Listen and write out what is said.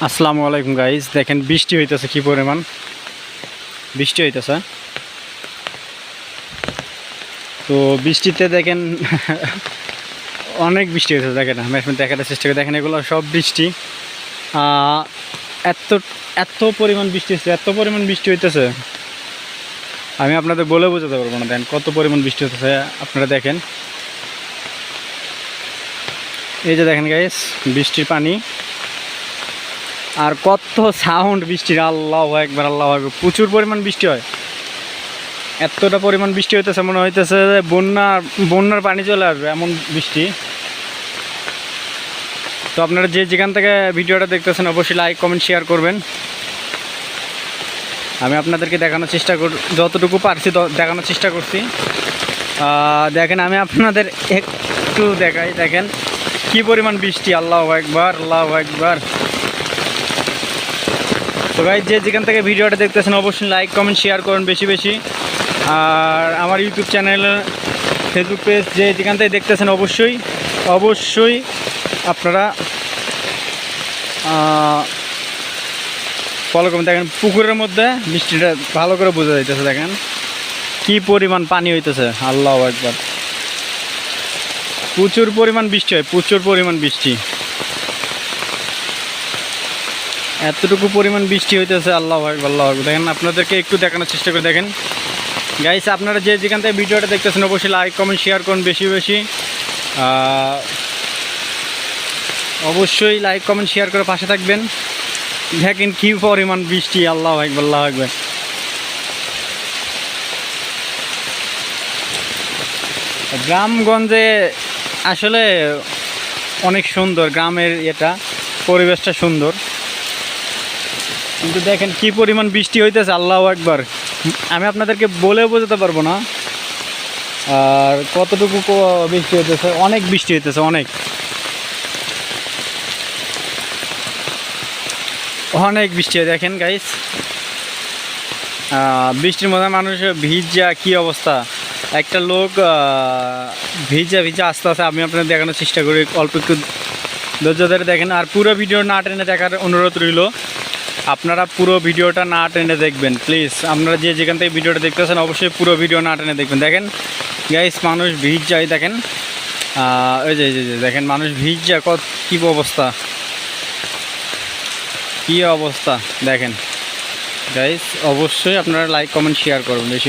আসসালামু আলাইকুম গাইজ দেখেন, বৃষ্টি হইতেছে কি পরিমাণ? বৃষ্টি হইতেছে। তো বৃষ্টিতে দেখেন, অনেক বৃষ্টি হইতেছে, দেখেন। আমি এখন দেখাতে চেষ্টা করি। দেখেন, এগুলো সব বৃষ্টি। এত এত পরিমাণ বৃষ্টি হচ্ছে এত পরিমাণ বৃষ্টি হইতেছে। আমি আপনাদের বলে বোঝাতে পারব না। দেখেন, কত পরিমাণ বৃষ্টি হতেছে আপনারা দেখেন। এই যে দেখেন গাইস বৃষ্টির পানি। আর কত সাউন্ড বৃষ্টির আল্লাহ একবার আল্লাহ একবার প্রচুর পরিমাণ বৃষ্টি হয়। এতটা পরিমাণ বৃষ্টি হইতেছে, মনে হইতেছে যে বন্যা, বন্যার পানি চলে আসবে, এমন বৃষ্টি। তো আপনারা যে যেখান থেকে ভিডিওটা দেখতেছেন, অবশ্যই লাইক কমেন্ট শেয়ার করবেন। আমি আপনাদেরকে দেখানোর চেষ্টা কর যতটুকু পারছি দেখানোর চেষ্টা করছি। দেখেন, আমি আপনাদের একটু দেখাই, দেখেন। কি পরিমাণ বৃষ্টি, আল্লাহ একবার আল্লাহ একবার তো যে যেখান থেকে ভিডিওটা দেখতেছেন, অবশ্যই লাইক কমেন্ট শেয়ার করুন বেশি বেশি। আর আমার ইউটিউব চ্যানেল ফেসবুক পেজ যে যেখান থেকে দেখতেছেন, অবশ্যই অবশ্যই আপনারা ফলো করুন। দেখেন, পুকুরের মধ্যে বৃষ্টিটা ভালো করে বোঝা যাইতেছে, দেখেন। কি পরিমাণ পানি হইতেছে, আল্লাহ একবার প্রচুর পরিমাণ বৃষ্টি হয়, প্রচুর পরিমাণ বৃষ্টি। এতটুকু পরিমাণ বৃষ্টি হইতেছে আল্লাহ আকবার, আল্লাহ আকবার। দেখেন আপনাদেরকে একটু দেখানোর চেষ্টা করে দেখেন। গাইস আপনারা যে যেখান থেকে ভিডিওটা দেখতেছেন অবশ্যই লাইক কমেন্ট শেয়ার করুন বেশি বেশি। অবশ্যই লাইক কমেন্ট শেয়ার করে পাশে থাকবেন। দেখেন কি পরিমাণ বৃষ্টি আল্লাহ একবার আল্লাহ একবার গ্রামগঞ্জে আসলে অনেক সুন্দর গ্রামের এটা পরিবেশটা সুন্দর। কিন্তু দেখেন কি পরিমাণ বৃষ্টি হইতেছে, আল্লাহ একবার আমি আপনাদেরকে বলে বোঝাতে পারব না। আর কতটুকু বৃষ্টি হইতেছে? অনেক বৃষ্টি হইতেছে, অনেক। অনেক বৃষ্টি দেখেন গাইস বৃষ্টির মধ্যে মানুষ ভিজা কি অবস্থা? একটা লোক ভিজা ভিজা আস্তে আস্তে আমি আপনাদের দেখানোর চেষ্টা করি। অল্প একটু ধৈর্য ধরে দেখেন। আর পুরো ভিডিও না টেনে দেখার অনুরোধ রইল। আপনারা পুরো ভিডিওটা না টেনে দেখবেন প্লিজ আপনারা যে যেখান থেকে ভিডিওটা দেখতেছেন, অবশ্যই পুরো ভিডিও না টেনে দেখবেন। দেখেন গাইস মানুষ ভিজ যায়, দেখেন। ওই যে যে- দেখেন, মানুষ ভিজ যায়, কত কী অবস্থা? কী অবস্থা? দেখেন। গাইস অবশ্যই আপনারা লাইক কমেন্ট শেয়ার করবেন, বেশি।